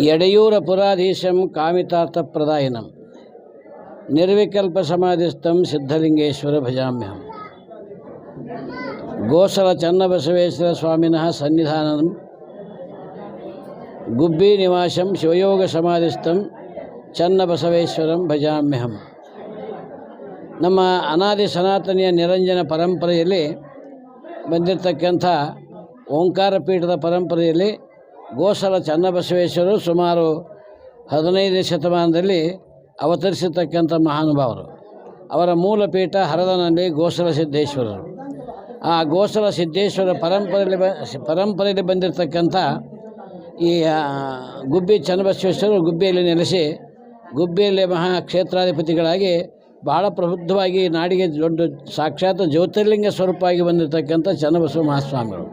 ಯಡೆಯೂರಪುರಾಧೀಶಂ ಕಾಮಿತಾರ್ಥಪ್ರದಾಯನಂ. ನಿರ್ವಿಕಲ್ಪ ಸಮಾಧಿಸ್ಥಂ ಸಿದ್ಧಲಿಂಗೇಶ್ವರ ಭಜಾಮ್ಯಹಂ. ಗೋಸಲ ಚನ್ನಬಸವೇಶ್ವರ ಸ್ವಾಮಿನಃ ಸನ್ನಿಧಾನಂ. ಗುಬ್ಬಿ ನಿವಾಸಂ ಶಿವಯೋಗ ಸಮಾಧಿಸ್ಥಂ ಚನ್ನಬಸವೇಶ್ವರಂ ಭಜಾಮ್ಯಹಂ. ನಮ್ಮ ಅನಾದಿ ಸನಾತನಿಯ ನಿರಂಜನ ಪರಂಪರೆಯಲ್ಲಿ ಬಂದಿರತಕ್ಕಂಥ ಓಂಕಾರ ಪೀಠದ ಪರಂಪರೆಯಲ್ಲಿ ಗೋಸಲ ಚನ್ನಬಸವೇಶ್ವರರು ಸುಮಾರು ಹದಿನೈದನೇ ಶತಮಾನದಲ್ಲಿ ಅವತರಿಸಿರ್ತಕ್ಕಂಥ ಮಹಾನುಭಾವರು. ಅವರ ಮೂಲ ಪೀಠ ಹರದನಲ್ಲಿ ಗೋಸಲ ಸಿದ್ದೇಶ್ವರರು. ಆ ಗೋಸಲ ಸಿದ್ದೇಶ್ವರ ಪರಂಪರೆಯಲ್ಲಿ ಬ, ಪರಂಪರೆಯಲ್ಲಿ ಬಂದಿರತಕ್ಕಂಥ ಈ ಗುಬ್ಬಿ ಚನ್ನಬಸವೇಶ್ವರರು ಗುಬ್ಬಿಯಲ್ಲಿ ನೆಲೆಸಿ ಗುಬ್ಬಿಯಲ್ಲಿ ಮಹಾ ಕ್ಷೇತ್ರಾಧಿಪತಿಗಳಾಗಿ ಬಹಳ ಪ್ರಬುದ್ಧವಾಗಿ ನಾಡಿಗೆ ದೊಡ್ಡ ಸಾಕ್ಷಾತ್ ಜ್ಯೋತಿರ್ಲಿಂಗ ಸ್ವರೂಪವಾಗಿ ಬಂದಿರತಕ್ಕಂಥ ಚನ್ನಬಸವ ಮಹಾಸ್ವಾಮಿಗಳು.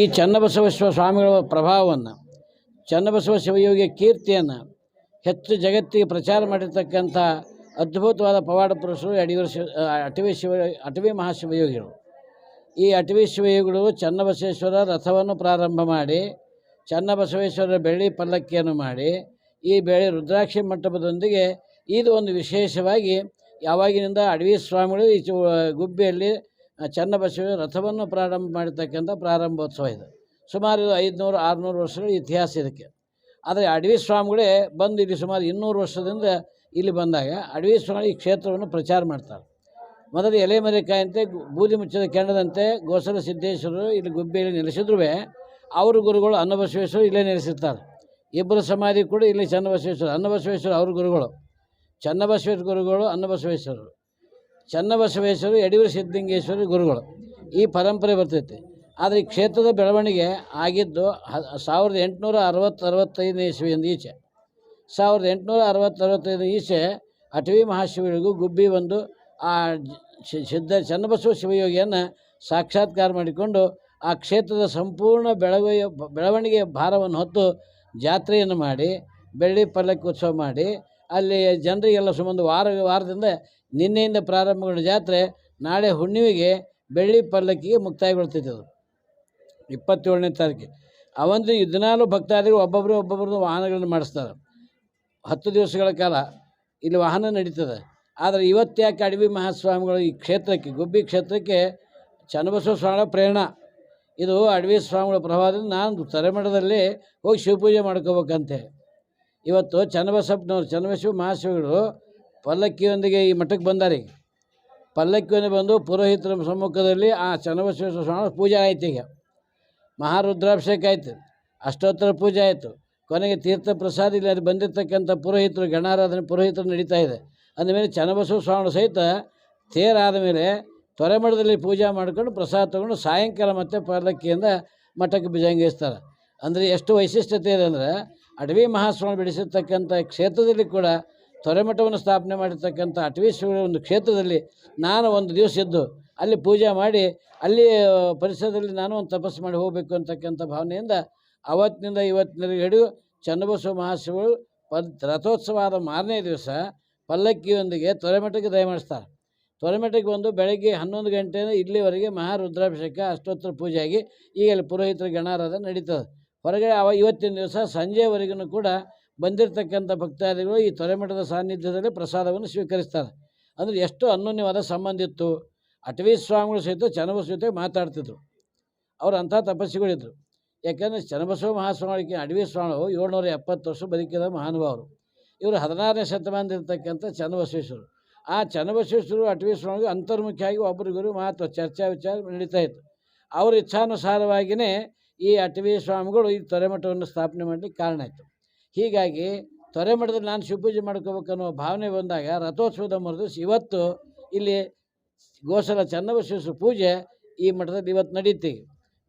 ಈ ಚನ್ನಬಸವೇಶ್ವರ ಸ್ವಾಮಿಗಳ ಪ್ರಭಾವವನ್ನು, ಚನ್ನಬಸವ ಶಿವಯೋಗಿಯ ಕೀರ್ತಿಯನ್ನು, ಹೆಚ್ಚು ಜಗತ್ತಿಗೆ ಪ್ರಚಾರ ಮಾಡಿರ್ತಕ್ಕಂಥ ಅದ್ಭುತವಾದ ಪವಾಡ ಪುರುಷರು ಯಡಿಯೂರು ಶಿವ ಅಟವಿ ಶಿವ, ಅಟವಿ ಮಹಾಶಿವಯೋಗಿಗಳು. ಈ ಅಟವಿ ಶಿವಯೋಗಿಗಳು ಚನ್ನಬಸವೇಶ್ವರ ರಥವನ್ನು ಪ್ರಾರಂಭ ಮಾಡಿ, ಚನ್ನಬಸವೇಶ್ವರ ಬೆಳ್ಳಿ ಪಲ್ಲಕ್ಕಿಯನ್ನು ಮಾಡಿ, ಈ ಬೆಳೆ ರುದ್ರಾಕ್ಷಿ ಮಂಟಪದೊಂದಿಗೆ ಇದು ಒಂದು ವಿಶೇಷವಾಗಿ ಯಾವಾಗಿನಿಂದ ಅಡವಿ ಸ್ವಾಮಿಗಳು ಈ ಗುಬ್ಬಿಯಲ್ಲಿ ಚನ್ನಬಸವ ರಥವನ್ನು ಪ್ರಾರಂಭ ಮಾಡಿರ್ತಕ್ಕಂಥ ಪ್ರಾರಂಭೋತ್ಸವ ಇದು. ಸುಮಾರು ಐದುನೂರು, ಆರುನೂರು ವರ್ಷಗಳ ಇತಿಹಾಸ ಇದಕ್ಕೆ. ಆದರೆ ಅಡವಿ ಸ್ವಾಮಿಗಳೇ ಬಂದು ಇಲ್ಲಿ ಸುಮಾರು ಇನ್ನೂರು ವರ್ಷದಿಂದ ಇಲ್ಲಿ ಬಂದಾಗ ಅಡವಿ ಸ್ವಾಮಿ ಈ ಕ್ಷೇತ್ರವನ್ನು ಪ್ರಚಾರ ಮಾಡ್ತಾರೆ. ಮೊದಲು ಎಲೆ ಮರೆಕಾಯಂತೆ ಬೂದಿ ಮುಚ್ಚದ ಕೆಂಡದಂತೆ, ಗೋಸಲ ಸಿದ್ದೇಶ್ವರರು ಇಲ್ಲಿ ಗುಬ್ಬಿಯಲ್ಲಿ ನೆಲೆಸಿದ್ರು ಅವರು ಗುರುಗಳು ಅನ್ನಬಸವೇಶ್ವರ ಇಲ್ಲೇ ನೆಲೆಸಿರ್ತಾರೆ. ಇಬ್ಬರ ಸಮಾಧಿ ಕೂಡ ಇಲ್ಲಿ ಚನ್ನಬಸವೇಶ್ವರ, ಅನ್ನಬಸವೇಶ್ವರ ಅವ್ರ ಗುರುಗಳು. ಚನ್ನಬಸವೇಶ್ವರ ಗುರುಗಳು, ಅನ್ನಬಸವೇಶ್ವರರು. ಚನ್ನಬಸವೇಶ್ವರರು ಯಡಿಯೂರು ಸಿದ್ಧಲಿಂಗೇಶ್ವರ ಗುರುಗಳು ಈ ಪರಂಪರೆ ಬರ್ತೈತಿ. ಆದರೆ ಈ ಕ್ಷೇತ್ರದ ಬೆಳವಣಿಗೆ ಆಗಿದ್ದು ಹ, ಸಾವಿರದ ಎಂಟುನೂರ ಅರವತ್ತು ಅರವತ್ತೈದನೇ ಇಸ್ವಿಯಿಂದ ಈಚೆ. ಸಾವಿರದ ಎಂಟುನೂರ ಅರವತ್ತು ಅರವತ್ತೈದು ಈಚೆ ಅಟವಿ ಮಹಾಶಿವರಿಗೂ ಗುಬ್ಬಿ ಒಂದು ಆ ಸಿದ್ಧ ಚನ್ನಬಸವ ಶಿವಯೋಗಿಯನ್ನು ಸಾಕ್ಷಾತ್ಕಾರ ಮಾಡಿಕೊಂಡು ಆ ಕ್ಷೇತ್ರದ ಸಂಪೂರ್ಣ ಬೆಳವಣಿಗೆ ಬೆಳವಣಿಗೆಯ ಭಾರವನ್ನು ಹೊತ್ತು ಜಾತ್ರೆಯನ್ನು ಮಾಡಿ, ಬೆಳ್ಳಿ ಪಲ್ಲಕ್ಕಿ ಉತ್ಸವ ಮಾಡಿ, ಅಲ್ಲಿ ಜನರಿಗೆಲ್ಲ ಸುಮಾರು ವಾರ, ವಾರದಿಂದ ನಿನ್ನೆಯಿಂದ ಪ್ರಾರಂಭಗೊಂಡ ಜಾತ್ರೆ ನಾಳೆ ಹುಣ್ಣಿಮೆಗೆ ಬೆಳ್ಳಿ ಪಲ್ಲಕ್ಕಿಗೆ ಮುಕ್ತಾಯಗೊಳ್ತೈತೆ ಅದು. ಇಪ್ಪತ್ತೇಳನೇ ತಾರೀಕಿಗೆ ಅವಂದು ಇದನ್ನಾಲು ಭಕ್ತಾದಿಗಳು ಒಬ್ಬೊಬ್ಬರು ಒಬ್ಬೊಬ್ಬರನ್ನು ವಾಹನಗಳನ್ನು ಮಾಡಿಸ್ತಾರೆ. ಹತ್ತು ದಿವಸಗಳ ಕಾಲ ಇಲ್ಲಿ ವಾಹನ ನಡೀತದೆ. ಆದರೆ ಇವತ್ತು ಯಾಕೆ ಅಡವಿ ಮಹಾಸ್ವಾಮಿಗಳು ಈ ಕ್ಷೇತ್ರಕ್ಕೆ, ಗುಬ್ಬಿ ಕ್ಷೇತ್ರಕ್ಕೆ ಚನ್ನಬಸವ ಸ್ವಾಮಿಗಳ ಪ್ರೇರಣ? ಇದು ಅಡವಿ ಸ್ವಾಮಿಗಳ ಪ್ರಭಾವದಿಂದ ನಾನು ತರೆಮಠದಲ್ಲಿ ಹೋಗಿ ಶಿವಪೂಜೆ ಮಾಡ್ಕೋಬೇಕಂತೆ. ಇವತ್ತು ಚನ್ನಬಸಪ್ಪನವರು, ಚನ್ನಬಸವ ಮಹಾಶಿವಗಳು ಪಲ್ಲಕ್ಕಿಯೊಂದಿಗೆ ಈ ಮಠಕ್ಕೆ ಬಂದಾರೆ. ಈಗ ಪಲ್ಲಕ್ಕಿಯೊಂದಿಗೆ ಬಂದು ಪುರೋಹಿತರ ಸಮ್ಮುಖದಲ್ಲಿ ಆ ಚನ್ನಬಸವೇಶ್ವರ ಸ್ವಾಮಿ ಪೂಜೆ ಆಯ್ತು ಈಗ. ಮಹಾರುದ್ರಾಭಿಷೇಕ ಆಯಿತು. ಅಷ್ಟೋತ್ತರ ಪೂಜೆ ಆಯಿತು. ಕೊನೆಗೆ ತೀರ್ಥ ಪ್ರಸಾದ ಇಲ್ಲಿ ಅದು ಬಂದಿರತಕ್ಕಂಥ ಪುರೋಹಿತರು, ಗಣಾರಾಧನೆ ಪುರೋಹಿತರು ನಡೀತಾ ಇದೆ. ಅಂದಮೇಲೆ ಚನ್ನಬಸವ ಸ್ವಾಮಿ ಸಹಿತ ತೇರಾದ ಮೇಲೆ ತೊರೆಮಠದಲ್ಲಿ ಪೂಜೆ ಮಾಡ್ಕೊಂಡು ಪ್ರಸಾದ ತೊಗೊಂಡು ಸಾಯಂಕಾಲ ಮತ್ತೆ ಪಲ್ಲಕ್ಕಿಯಿಂದ ಮಠಕ್ಕೆ ಭುಜಂಗಿಸ್ತಾರೆ ಅಂದರೆ ಎಷ್ಟು ವೈಶಿಷ್ಟ್ಯತೆ ಇದೆ ಅಂದರೆ ಅಡವಿ ಮಹಾಸ್ವಾಮಿ ಬೆಳೆಸಿರ್ತಕ್ಕಂಥ ಕ್ಷೇತ್ರದಲ್ಲಿ ಕೂಡ ತೊರೆಮಠವನ್ನು ಸ್ಥಾಪನೆ ಮಾಡಿರ್ತಕ್ಕಂಥ ಅಟವಿ ಒಂದು ಕ್ಷೇತ್ರದಲ್ಲಿ ನಾನು ಒಂದು ದಿವಸ ಇದ್ದು ಅಲ್ಲಿ ಪೂಜೆ ಮಾಡಿ, ಅಲ್ಲಿ ಪರಿಸರದಲ್ಲಿ ನಾನು ಒಂದು ತಪಸ್ಸು ಮಾಡಿ ಹೋಗಬೇಕು ಅಂತಕ್ಕಂಥ ಭಾವನೆಯಿಂದ ಅವತ್ತಿನಿಂದ ಇವತ್ತಿನ ಹಿಡಿದು ಚನ್ನಬಸವ ಮಹಾಶಿವರು ಪದ್ ರಥೋತ್ಸವ ಆದ ಮಾರನೇ ದಿವಸ ಪಲ್ಲಕ್ಕಿಯೊಂದಿಗೆ ತೊರೆಮಠಕ್ಕೆ ದಯಮಾಡಿಸ್ತಾರೆ ತೊರೆಮಠಕ್ಕೆ ಬಂದು ಬೆಳಗ್ಗೆ ಹನ್ನೊಂದು ಗಂಟೆಯಿಂದ ಇಲ್ಲಿವರೆಗೆ ಮಹಾರುದ್ರಾಭಿಷೇಕ, ಅಷ್ಟೋತ್ತರ ಪೂಜೆ ಆಗಿ ಈಗ ಅಲ್ಲಿ ಪುರೋಹಿತರ ಗಣಾರಾಧನೆ ನಡೀತದೆ. ಹೊರಗಡೆ ಅವ, ಇವತ್ತಿನ ದಿವಸ ಸಂಜೆವರೆಗೂ ಕೂಡ ಬಂದಿರತಕ್ಕಂಥ ಭಕ್ತಾದಿಗಳು ಈ ತೊರೆಮಠದ ಸಾನ್ನಿಧ್ಯದಲ್ಲಿ ಪ್ರಸಾದವನ್ನು ಸ್ವೀಕರಿಸ್ತಾರೆ. ಅಂದರೆ ಎಷ್ಟು ಅನ್ಯೋನ್ಯವಾದ ಸಂಬಂಧ ಇತ್ತು. ಅಟವಿ ಸ್ವಾಮಿಗಳು ಸಹಿತ ಚನ್ನಬಸವ ಜೊತೆ ಮಾತಾಡ್ತಿದ್ರು. ಅವರು ಅಂಥ ತಪಸ್ಸುಗಳಿದ್ದರು ಯಾಕಂದರೆ ಚನ್ನಬಸವ ಮಹಾಸ್ವಾಮಿಗೆ ಅಡವಿ ಸ್ವಾಮಿ ಏಳ್ನೂರ ಎಪ್ಪತ್ತು ವರ್ಷ ಬದುಕಿದ ಮಹಾನುಭಾವರು. ಇವರು ಹದಿನಾರನೇ ಶತಮಾನದಿರ್ತಕ್ಕಂಥ ಚನ್ನಬಸವೇಶ್ವರು ಆ ಚನ್ನಬಸವೇಶ್ವರು ಅಟವಿ ಸ್ವಾಮಿಗೆ ಅಂತರ್ಮುಖಿಯಾಗಿ ಒಬ್ಬರಿಗೊಬ್ಬರು ಮಾತು ಚರ್ಚಾ ವಿಚಾರ ನಡೀತಾ ಇತ್ತು. ಅವ್ರ ಇಚ್ಛಾನುಸಾರವಾಗಿಯೇ ಈ ಅಟವಿ ಸ್ವಾಮಿಗಳು ಈ ತೊರೆಮಠವನ್ನು ಸ್ಥಾಪನೆ ಮಾಡಲಿಕ್ಕೆ ಕಾರಣ ಆಯಿತು. ಹೀಗಾಗಿ ತೊರೆ ಮಠದಲ್ಲಿ ನಾನು ಶಿವಪೂಜೆ ಮಾಡ್ಕೋಬೇಕನ್ನೋ ಭಾವನೆ ಬಂದಾಗ ರಥೋತ್ಸವದ ಮರುದಿವಸ ಇವತ್ತು ಇಲ್ಲಿ ಗೋಸಲ ಚನ್ನಬಸವೇಶ್ವರ ಪೂಜೆ ಈ ಮಠದಲ್ಲಿ ಇವತ್ತು ನಡೀತೀವಿ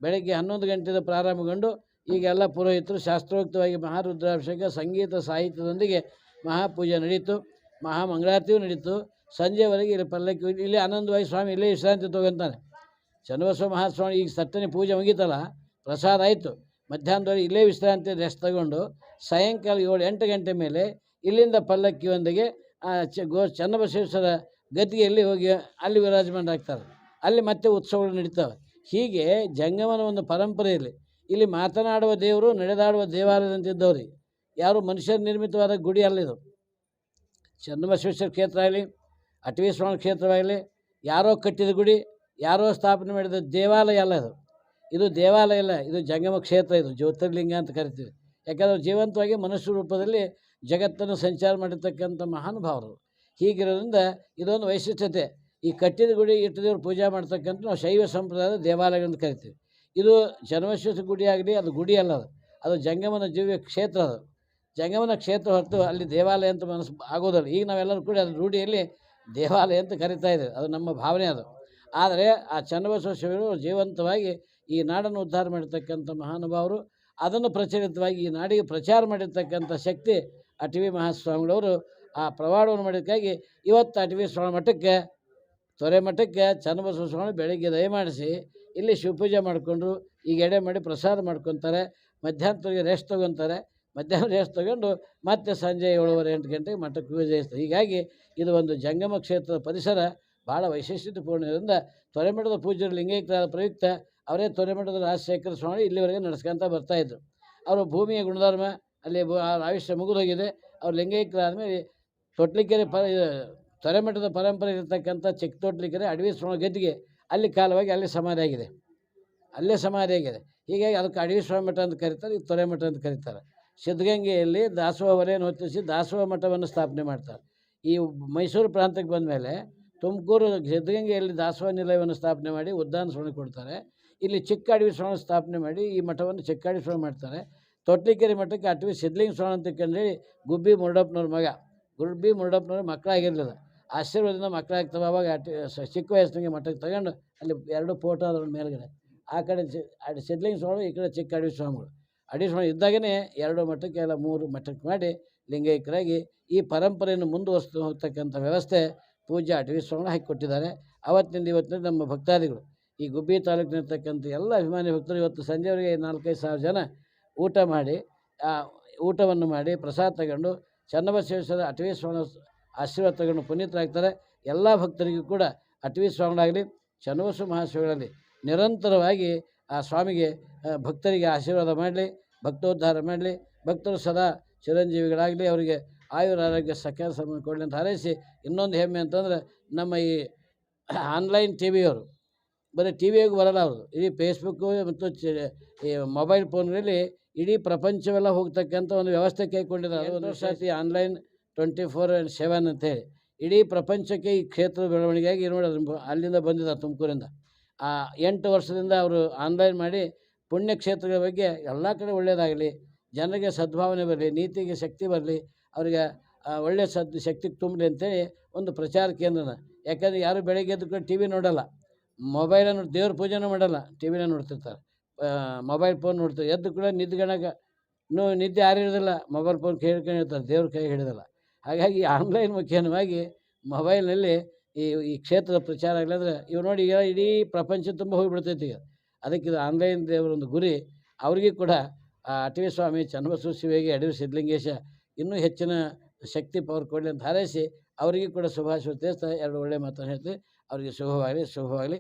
ಬೆಳಗ್ಗೆ ಹನ್ನೊಂದು ಗಂಟೆಯಿಂದ ಪ್ರಾರಂಭಗೊಂಡು ಈಗೆಲ್ಲ ಪುರೋಹಿತರು ಶಾಸ್ತ್ರೋಕ್ತವಾಗಿ ಮಹಾರುದ್ರಾಭಿಷೇಕ, ಸಂಗೀತ, ಸಾಹಿತ್ಯದೊಂದಿಗೆ ಮಹಾಪೂಜೆ ನಡೀತು, ಮಹಾಮಂಗಳಾರತಿಯೂ ನಡೀತು. ಸಂಜೆವರೆಗೆ ಇಲ್ಲಿ ಪಲ್ಲಕ್ಕಿ ಇಲ್ಲಿ ಆನಂದವಾಗಿ ಸ್ವಾಮಿ, ಇಲ್ಲೇ ವಿಶ್ರಾಂತಿ ತಗೊಂತಾನೆ ಚನ್ನಬಸವ ಮಹಾಸ್ವಾಮಿ ಈಗ ಸತ್ತನೆ ಪೂಜೆ ಮುಗೀತಲ್ಲ, ಪ್ರಸಾದ ಆಯಿತು. ಮಧ್ಯಾಹ್ನದವರೆಗೆ ಇಲ್ಲೇ ವಿಶ್ರಾಂತಿ ರೆಸ್ಟ್ ತಗೊಂಡು ಸಾಯಂಕಾಲ ಏಳು ಎಂಟು ಗಂಟೆ ಮೇಲೆ ಇಲ್ಲಿಂದ ಪಲ್ಲಕ್ಕಿಯೊಂದಿಗೆ ಚ, ಗೋ, ಚನ್ನಬಸವೇಶ್ವರ ಗದ್ದಿಗೆಯಲ್ಲಿ ಹೋಗಿ ಅಲ್ಲಿ ವಿರಾಜಮಾನರಾಗ್ತಾರೆ ಅಲ್ಲಿ ಮತ್ತೆ ಉತ್ಸವಗಳು ನಡೀತವೆ. ಹೀಗೆ ಜಂಗಮನ ಒಂದು ಪರಂಪರೆಯಲ್ಲಿ ಇಲ್ಲಿ. ಮಾತನಾಡುವ ದೇವರು, ನಡೆದಾಡುವ ದೇವಾಲಯದಂತಿದ್ದವ್ರಿ. ಯಾರು ಮನುಷ್ಯ ನಿರ್ಮಿತವಾದ ಗುಡಿ ಅಲ್ಲ ಇದು. ಚನ್ನಬಸವೇಶ್ವರ ಕ್ಷೇತ್ರ ಆಗಲಿ, ಅಟವೀಸ್ವಾಮಿ ಕ್ಷೇತ್ರವಾಗಲಿ, ಯಾರೋ ಕಟ್ಟಿದ ಗುಡಿ, ಯಾರೋ ಸ್ಥಾಪನೆ ಮಾಡಿದ ದೇವಾಲಯ ಅಲ್ಲ ಇದು. ಇದು ದೇವಾಲಯ ಅಲ್ಲ, ಇದು ಜಂಗಮ ಕ್ಷೇತ್ರ ಇದು, ಜ್ಯೋತಿರ್ಲಿಂಗ ಅಂತ ಕರಿತೀವಿ. ಯಾಕಂದ್ರೆ ಜೀವಂತವಾಗಿ ಮನುಷ್ಯ ರೂಪದಲ್ಲಿ ಜಗತ್ತನ್ನು ಸಂಚಾರ ಮಾಡಿರ್ತಕ್ಕಂಥ ಮಹಾನುಭಾವರು. ಹೀಗಿರೋದ್ರಿಂದ ಇದೊಂದು ವೈಶಿಷ್ಟ್ಯತೆ. ಈ ಕಟ್ಟಿದ ಗುಡಿ ಇಟ್ಟು ಪೂಜೆ ಮಾಡ್ತಕ್ಕಂಥ ನಾವು ಶೈವ ಸಂಪ್ರದಾಯದ ಅಂತ ಕರಿತೀವಿ. ಇದು ಚನ್ನಬಸವೇಶ್ವರ ಗುಡಿ ಆಗಲಿ, ಅದು ಗುಡಿ ಅಲ್ಲ ಅದು. ಅದು ಜಂಗಮನ ಜೀವ್ಯ ಕ್ಷೇತ್ರ ಅದು. ಜಂಗಮನ ಕ್ಷೇತ್ರ ಹೊರತು ಅಲ್ಲಿ ದೇವಾಲಯ ಅಂತ ಮನಸ್ಸು ಆಗೋದಲ್ಲ. ಈಗ ನಾವೆಲ್ಲರೂ ಕೂಡ ಅದು ರೂಢಿಯಲ್ಲಿ ದೇವಾಲಯ ಅಂತ ಕರಿತಾ ಇದ್ದೇವೆ. ಅದು ನಮ್ಮ ಭಾವನೆ ಅದು. ಆದರೆ ಆ ಚನ್ನಬಸವ ಶಿವರು ಜೀವಂತವಾಗಿ ಈ ನಾಡನ್ನು ಉದ್ಧಾರ ಮಾಡಿರ್ತಕ್ಕಂಥ ಮಹಾನುಭಾವರು, ಅದನ್ನು ಪ್ರಚಲಿತವಾಗಿ ಈ ನಾಡಿಗೆ ಪ್ರಚಾರ ಮಾಡಿರ್ತಕ್ಕಂಥ ಶಕ್ತಿ ಅಟವಿ ಮಹಾಸ್ವಾಮಿಗಳವರು ಆ ಪ್ರವಾಡವನ್ನು ಮಾಡೋದಕ್ಕಾಗಿ ಇವತ್ತು ಅಟವಿ ಸ್ವಾಮಿ ಮಠಕ್ಕೆ, ತೊರೆ ಮಠಕ್ಕೆ ಚನ್ನಬಸವ ಸ್ವಾಮಿ ಬೆಳಗ್ಗೆ ದಯಮಾಡಿಸಿ ಇಲ್ಲಿ ಶಿವಪೂಜೆ ಮಾಡಿಕೊಂಡ್ರು, ಈಗ ಎಡೆ ಮಾಡಿ ಪ್ರಸಾದ ಮಾಡ್ಕೊತಾರೆ, ಮಧ್ಯಾಹ್ನದವರೆಗೆ ರೆಸ್ಟ್ ತೊಗೊತಾರೆ, ಮಧ್ಯಾಹ್ನ ರೆಸ್ಟ್ ತೊಗೊಂಡು ಮತ್ತೆ ಸಂಜೆ ಏಳುವರೆ ಎಂಟು ಗಂಟೆಗೆ ಮಠಕ್ಕೆ ಪೂಜೆ ಹೀಗಾಗಿ ಇದು ಒಂದು ಜಂಗಮ ಕ್ಷೇತ್ರದ ಪರಿಸರ ಭಾಳ ವೈಶಿಷ್ಟ್ಯಪೂರ್ಣದಿಂದ ತೊರೆಮಠದ ಪೂಜ್ಯರು ಲಿಂಗೈಕ್ಯರಾದ ಪ್ರಯುಕ್ತ ಅವರೇ ತೊರೆಮಠದ ರಾಜಶೇಖರ ಸ್ವಾಮಿ ಇಲ್ಲಿವರೆಗೆ ನಡೆಸ್ಕೊಂತ ಬರ್ತಾಯಿದ್ರು ಅವರು ಭೂಮಿಯ ಗುಣಧರ್ಮ, ಅಲ್ಲಿ ಆಯುಷ್ಯ ಮುಗಿದೋಗಿದೆ. ಅವ್ರು ಲಿಂಗೈಕ್ಯರಾದ ಮೇಲೆ ತೊಟ್ಲಿಕೆರೆ ಪರ ತೊರೆಮಠದ ಪರಂಪರೆ ಇರತಕ್ಕಂಥ ಚಿಕ್ಕ ತೊಟ್ಲಿಕೆರೆ ಅಡವಿ ಸ್ವಾಮಿ ಗದ್ದಿಗೆ ಅಲ್ಲಿ ಕಾಲವಾಗಿ ಅಲ್ಲಿ ಸಮಾಧಿ ಆಗಿದೆ. ಅಲ್ಲೇ ಸಮಾಧಿ ಆಗಿದೆ. ಹೀಗಾಗಿ ಅದಕ್ಕೆ ಅಡವಿ ಸ್ವಾಮಿ ಮಠ ಅಂತ ಕರೀತಾರೆ ಈಗ ತೊರೆ ಮಠ ಅಂತ ಕರೀತಾರೆ. ಸಿದ್ಧಗಂಗೆಯಲ್ಲಿ ದಾಸೋಹ ವಲಯವನ್ನು ಹೊತ್ತಿಸಿ ದಾಸೋಹ ಮಠವನ್ನು ಸ್ಥಾಪನೆ ಮಾಡ್ತಾರೆ. ಈ ಮೈಸೂರು ಪ್ರಾಂತಕ್ಕೆ ಬಂದ ಮೇಲೆ ತುಮಕೂರು ಸಿದ್ಧಗಂಗೆಯಲ್ಲಿ ದಾಸೋಹ ನಿಲಯವನ್ನು ಸ್ಥಾಪನೆ ಮಾಡಿ ಉದ್ದಾನ ಸ್ವಾಮಿ ಕೊಡ್ತಾರೆ. ಇಲ್ಲಿ ಚಿಕ್ಕ ಅಡವಿ ಸ್ಥಾಪನೆ ಮಾಡಿ ಈ ಮಠವನ್ನು ಚಿಕ್ಕ ಅಡವಿ ಮಾಡ್ತಾರೆ. ತೊಟ್ಲಿಕೆರೆ ಮಠಕ್ಕೆ ಅಟವಿ ಸಿದ್ಧಲಿಂಗ ಅಂತ ಕಂಡೇಳಿ ಗುಬ್ಬಿ ಮುರುಡಪ್ಪನವ್ರ ಮಗ. ಗುಬ್ಬಿ ಮುರುಡಪ್ಪನವ್ರ ಮಕ್ಕಳಾಗಿರಲಿಲ್ಲ. ಆಶೀರ್ವಾದದಿಂದ ಮಕ್ಕಳಾಗ್ತವೆ. ಅವಾಗ ಅಟ್ ಚಿಕ್ಕ ವಯಸ್ಸಿನಾಗೆ ಮಠಕ್ಕೆ ತಗೊಂಡು ಅಲ್ಲಿ ಎರಡು ಫೋಟೋ ಅದ್ರ ಮೇಲ್ಗಡೆ. ಆ ಕಡೆ ಸಿದ್ಧಲಿಂಗ ಸ್ವಾಮಿ ಈ ಕಡೆ ಚಿಕ್ಕ ಅಡವಿ ಸ್ವಾಮಿಗಳು. ಅಡವಿ ಸ್ವಾಮಿ ಇದ್ದಾಗನೇ ಎರಡು ಮಠಕ್ಕೆ ಎಲ್ಲ ಮೂರು ಮಠಕ್ಕೆ ಮಾಡಿ ಲಿಂಗೈಕ್ಯರಾಗಿ ಈ ಪರಂಪರೆಯನ್ನು ಮುಂದುವರಿಸ್ತು ಹೋಗ್ತಕ್ಕಂಥ ವ್ಯವಸ್ಥೆ ಪೂಜ್ಯ ಅಟವಿ ಸ್ವಾಮಿ ಹಾಕಿಕೊಟ್ಟಿದ್ದಾರೆ. ಅವತ್ತಿನಿಂದ ಇವತ್ತಿನ ನಮ್ಮ ಭಕ್ತಾದಿಗಳು. ಈ ಗುಬ್ಬಿ ತಾಲೂಕಿನಿರ್ತಕ್ಕಂಥ ಎಲ್ಲ ಅಭಿಮಾನಿ ಭಕ್ತರು ಇವತ್ತು ಸಂಜೆವರೆಗೆ ನಾಲ್ಕೈದು ಸಾವಿರ ಜನ ಊಟ ಮಾಡಿ, ಆ, ಊಟವನ್ನು ಮಾಡಿ ಪ್ರಸಾದ ತಗೊಂಡು ಚನ್ನಬಸವೇಶ್ವರ ಅಟವಿ ಸ್ವಾಮಿ ಆಶೀರ್ವಾದ ತಗೊಂಡು ಪುನೀತರಾಗ್ತಾರೆ. ಎಲ್ಲ ಭಕ್ತರಿಗೂ ಕೂಡ ಅಟವಿ ಸ್ವಾಮಿಗಳಾಗಲಿ ಚನ್ನಬಸವ ಮಹಾಶಿವಗಳಲ್ಲಿ ನಿರಂತರವಾಗಿ ಆ ಸ್ವಾಮಿಗೆ ಭಕ್ತರಿಗೆ ಆಶೀರ್ವಾದ ಮಾಡಲಿ, ಭಕ್ತೋದ್ಧಾರ ಮಾಡಲಿ. ಭಕ್ತರು ಸದಾ ಚಿರಂಜೀವಿಗಳಾಗಲಿ, ಅವರಿಗೆ ಆಯುರ ಆರೋಗ್ಯ ಸಕಲ ಸಮ ಕೊಡಲಿ ಅಂತ ಹಾರೈಸಿ, ಇನ್ನೊಂದು ಹೆಮ್ಮೆ ಅಂತಂದ್ರೆ ನಮ್ಮ ಈ ಆನ್ಲೈನ್ ಟಿ ವಿಯವರು ಬರೀ ಟಿ ವಿಯಾಗೂ ಬರಲ್ಲ ಅವರು. ಇಡೀ ಫೇಸ್ಬುಕ್ಕು ಮತ್ತು ಈ ಮೊಬೈಲ್ ಫೋನ್ಗಳಲ್ಲಿ ಇಡೀ ಪ್ರಪಂಚವೆಲ್ಲ ಹೋಗ್ತಕ್ಕಂಥ ಒಂದು ವ್ಯವಸ್ಥೆ ಕೈಗೊಂಡಿದ್ದಾರೆ. ಒಂದು ವರ್ಷ ಆಯ್ತು online twenty four and seven ಅಂತೇಳಿ ಇಡೀ ಪ್ರಪಂಚಕ್ಕೆ ಈ ಕ್ಷೇತ್ರ ಬೆಳವಣಿಗೆಯಾಗಿ ನೋಡಿ ಅಲ್ಲಿಂದ ಬಂದಿದ್ದಾರೆ ತುಮಕೂರಿಂದ. ಆ ಎಂಟು ವರ್ಷದಿಂದ ಅವರು ಆನ್ಲೈನ್ ಮಾಡಿ ಪುಣ್ಯಕ್ಷೇತ್ರಗಳ ಬಗ್ಗೆ ಎಲ್ಲ ಕಡೆ ಒಳ್ಳೆಯದಾಗಲಿ ಜನರಿಗೆ ಸದ್ಭಾವನೆ ಬರಲಿ, ನೀತಿಗೆ ಶಕ್ತಿ ಬರಲಿ ಅವರಿಗೆ ಒಳ್ಳೆಯ ಸದ್ ಶಕ್ತಿಗೆ ತುಂಬಲಿ ಅಂತೇಳಿ ಒಂದು ಪ್ರಚಾರ ಕೇಂದ್ರನ. ಯಾಕಂದರೆ ಯಾರು ಬೆಳಗ್ಗೆ ಎದ್ದು ಟಿ ವಿ ನೋಡೋಲ್ಲ. ಮೊಬೈಲನ್ನು ದೇವ್ರ ಪೂಜೆನೂ ಮಾಡಲ್ಲ, ಟಿ ವಿನ ನೋಡ್ತಿರ್ತಾರೆ. ಮೊಬೈಲ್ ಫೋನ್ ನೋಡ್ತಾರೆ. ಎದ್ದು ಕೂಡ ನಿದ್ಗಣಗ ನೋ, ನಿದ್ದೆ ಆರಿರೋದಿಲ್ಲ ಮೊಬೈಲ್ ಫೋನ್ ಕೇಳ್ಕೊಂಡು ಇರ್ತಾರೆ, ದೇವ್ರ ಕೈ ಹಿಡಿದಲ್ಲ. ಹಾಗಾಗಿ ಆನ್ಲೈನ್ ಮುಖೇನವಾಗಿ ಮೊಬೈಲ್ನಲ್ಲಿ ಈ ಈ ಕ್ಷೇತ್ರದ ಪ್ರಚಾರ ಆಗಲಾದ್ರೆ ಇವು ನೋಡಿ ಈಗ ಇಡೀ ಪ್ರಪಂಚ ತುಂಬ ಹೋಗಿಬಿಡ್ತೈತಿ ಈಗ. ಅದಕ್ಕೆ ಇದು ಆನ್ಲೈನ್ ದೇವರೊಂದು ಗುರಿ. ಅವ್ರಿಗೆ ಕೂಡ, ಆ, ಅಟವಿ ಸ್ವಾಮಿ ಚನ್ನಬಸವ ಶಿವಿಗೆ ಅಡವಿ ಸಿದ್ಧಲಿಂಗೇಶ ಇನ್ನೂ ಹೆಚ್ಚಿನ ಶಕ್ತಿ ಪವರ್ ಕೊಡಲಿ ಅಂತ ಹಾರೈಸಿ, ಅವರಿಗೂ ಕೂಡ ಶುಭಾಶಯ ತಿಳಿಸ್ತಾ, ಎರಡು ಒಳ್ಳೆಯ ಮಾತನ್ನು ಹೇಳ್ತೀವಿ. ಅವರಿಗೆ ಶುಭವಾಗಲಿ ಶುಭವಾಗಲಿ.